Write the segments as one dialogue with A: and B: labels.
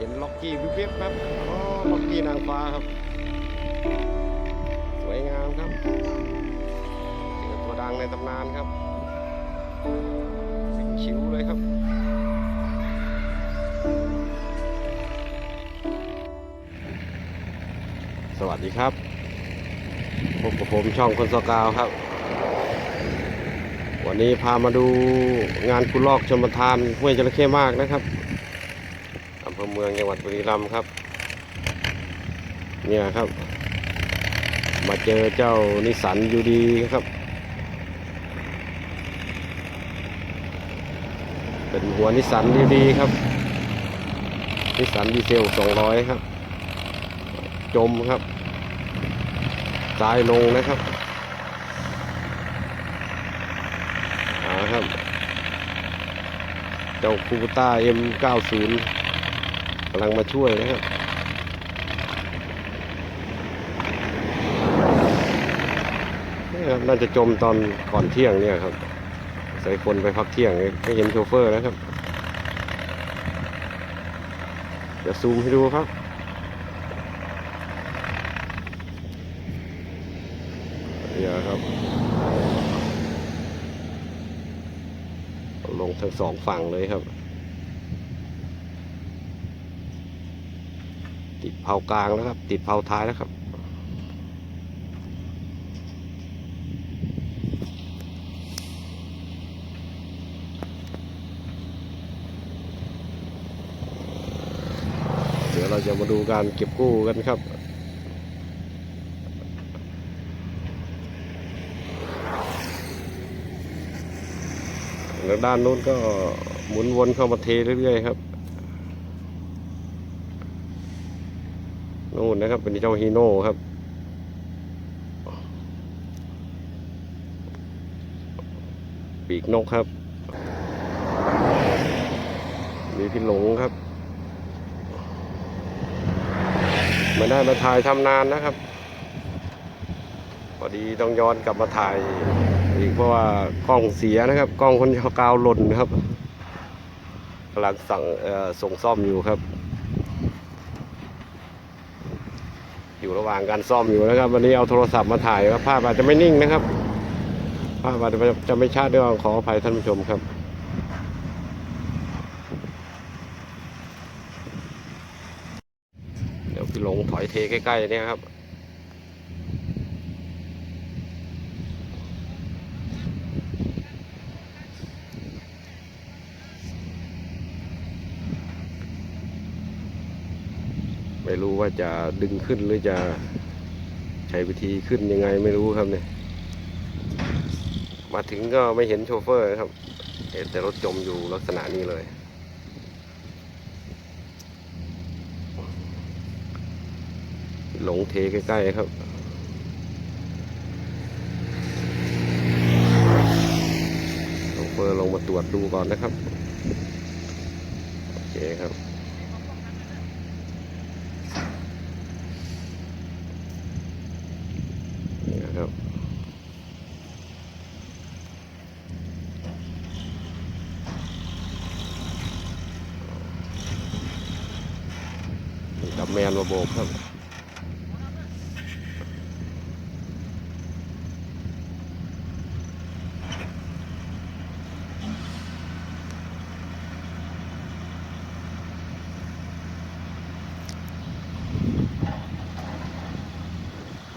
A: เห็นล็อกกี้วิบวิบครับอ๋อล็อกกี้นางฟ้าครับ สวยงามครับเจอตัวดังในตำนานครับสิงชิวเลยครับสวัสดีครับพบกับผมช่องคนสกาวครับ วันนี้พามาดูงานคุณลอกชมประทานห้วยจระเข้มากนะครับ เมืองจังหวัดบุรีรัมย์ครับ เนี่ยครับ มาเจอเจ้านิสันยูดีครับ เป็นหัวนิสันยูดีครับนิสันดีเซล 200 ครับ จมครับสายลงนะครับอาครับ เจ้าคูปต้า M90 กำลังมาช่วยนะครับนี่ครับน่าจะจมตอนก่อนเที่ยงเนี่ยครับ ใส่คนไปพักเที่ยงไม่เห็นโชเฟอร์นะครับเดี๋ยวซูมให้ดูครับเนี่ยครับ ลงทั้งสองฝั่งเลยครับ ติดเผากลางแล้วครับ ติดเผาท้ายแล้วครับ เดี๋ยวเราจะมาดูการเก็บกู้กันครับแล้วด้านนู้นก็หมุนวนเข้ามาเทเรื่อยๆครับ นู่นนะครับ เป็นเจ้าฮีโน่ครับ ปีกนกครับ มีพี่หลงครับม่ได้มาถ่ายทำนานนะครับพอดีต้องย้อนกลับมาถ่ายอีกเพราะว่ากล้องเสียนะครับ กล้องคนกาวหล่นนะครับกำลังสั่งส่งซ่อมอยู่ครับ อยู่ระหว่างการซ่อมอยู่นะครับ วันนี้เอาโทรศัพท์มาถ่ายว่าภาพอาจจะไม่นิ่งนะครับ ภาพอาจจะจะไม่ชัดด้วยขออภัยท่านผู้ชมครับเดี๋ยวพี่หลงถอยเทใกล้ๆเนี่ยครับ ไม่รู้ว่าจะดึงขึ้นหรือจะใช้วิธีขึ้นยังไงไม่รู้ครับเนี่ย มาถึงก็ไม่เห็นโชเฟอร์ครับ เห็นแต่รถจมอยู่ลักษณะนี้เลย หลงเทใกล้ๆครับโชเฟอร์ลงมาตรวจดูก่อนนะครับ โอเคครับ นี่นะ ครับดับแมนระบบครับ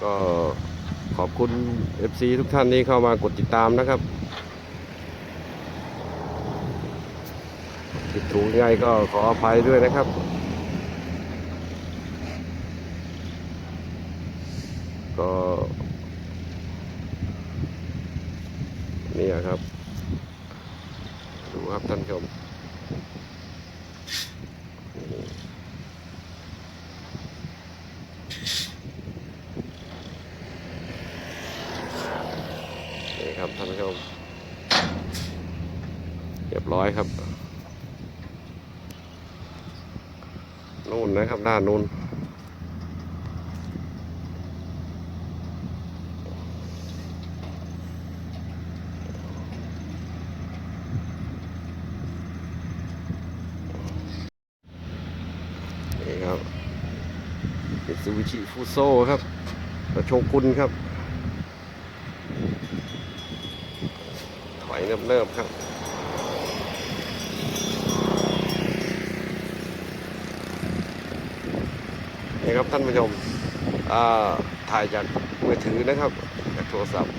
A: ก็ข อบคุณ FC ทุกท่านที่เข้ามากดติดตามนะครับผิดถูกยังไงก็ขออภัยด้วยนะครับ ก็ นี่ครับ ดูครับท่านผู้ชมนี่นี่ครับท่านผู้ชมเรียบร้อยครับ นู่นนะครับ ด้านนู้นมิตซูบิชิฟูโซครับประโชกุนครับ ถอยเนิบๆครับ ครับท่านผู้ชมถ่ายจากมือถือนะครับจากโทรศัพท์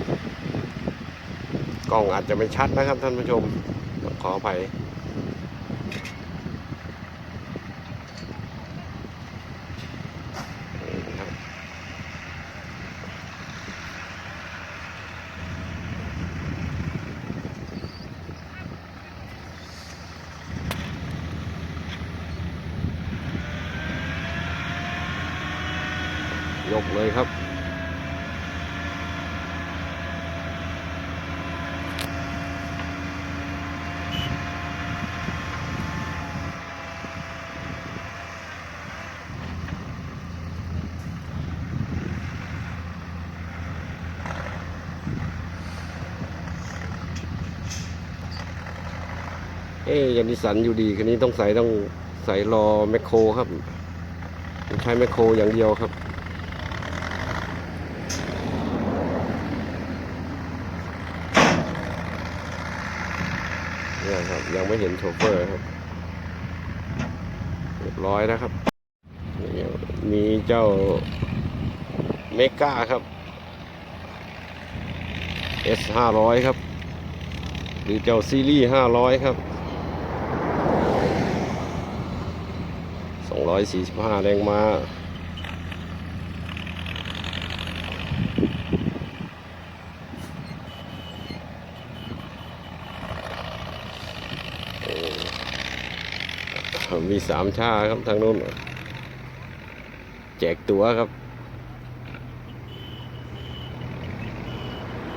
A: กล้องอาจจะไม่ชัดนะครับท่านผู้ชมขออภัย กเลยครับ เอ๊ยยันนิสันอยู่ดีคันนี้ต้องใส่ต้องใส่รอแมคโครครับใช้แมคโครอย่างเดียวครับ เนี่ ยังไม่เห็นโชเฟอร์ครับเรียบร้อยนะครับ มีเจ้าเมกาครับ S ห้าร้อยครับ หรือเจ้าซีรีส์ห้าร้อยครับสองร้อยสี่สิบห้าแรงม้า โอ้ มีสามชาครับทางนู้นแจกตั๋วครับ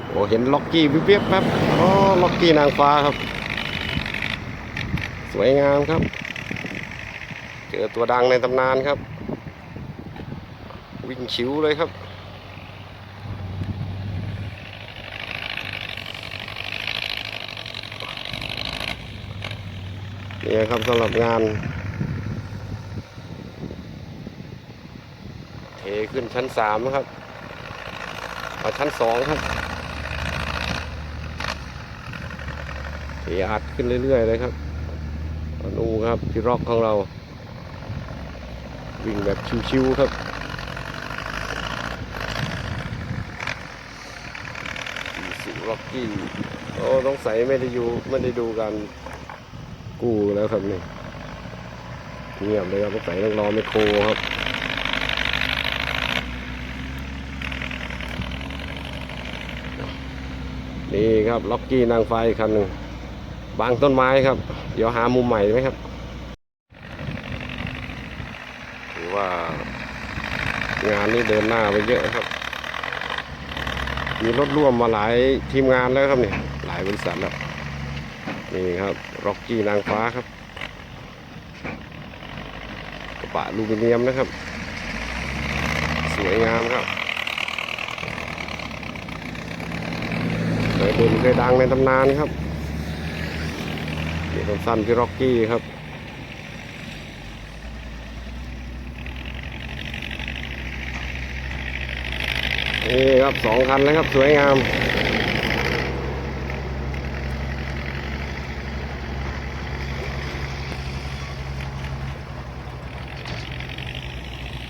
A: โอ้เห็นล็อกกี้วิบเวียบครับอ๋อล็อกกี้นางฟ้าครับ สวยงามครับ เจอตัวดังในตำนานครับ วิ่งชิวเลยครับนี่ครับสำหรับงาน เท ขึ้นชั้นสามนะครับมาชั้นสองครับเทอัดขึ้นเรื่อยๆเลยครับนูครับพี่ร็อกของเรา วิ่งแบบชิวๆครับสุร็อกกี้โอ้ต้องใส่ไม่ได้อยู่ไม่ได้ดูกันกู้แล้วครับนี่เงียบเลยครับต้องใส่ต้องรอไมโครครับ นี่ครับล็อกกี้นางไฟคันหนึ่งบางต้นไม้ครับ เดี๋ยวหามุมใหม่ไหมครับถือว่างานนี้เดินหน้าไปเยอะครับ มีรถร่วมมาหลายทีมงานแล้วครับนี่หลายบริษัทแล้วนี่ครับร็อกกี้นางฟ้าครับกระบะลูมิเนียมนะครับ สวยงามครับ เคยด่นเคยดังในตำนานครับนี่ต้นสั้นพี่ร็อกกี้ครับนี่ครับสองคันนะครับ สวยงาม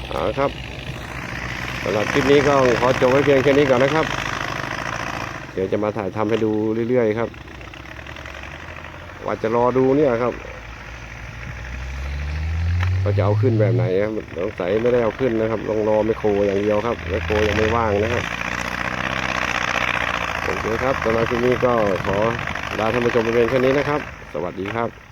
A: เอาละครับสำหรับคลิปนี้ก็ขอจบไว้เพียงแค่นี้ก่อนนะครับ เดี๋ยวจะมาถ่ายทำให้ดูเรื่อยๆครับว่าจะรอดูเนี่ยครับเราจะเอาขึ้นแบบไหนครับสงสัยไม่ได้เอาขึ้นนะครับลองรอไมโครอย่างเดียวครับไมโครยังไม่ว่างนะครับโอเคครับสำหรับคลิปนี้ก็ขอลาท่านผู้ชมไปเพียงแค่นี้นะครับ สวัสดีครับ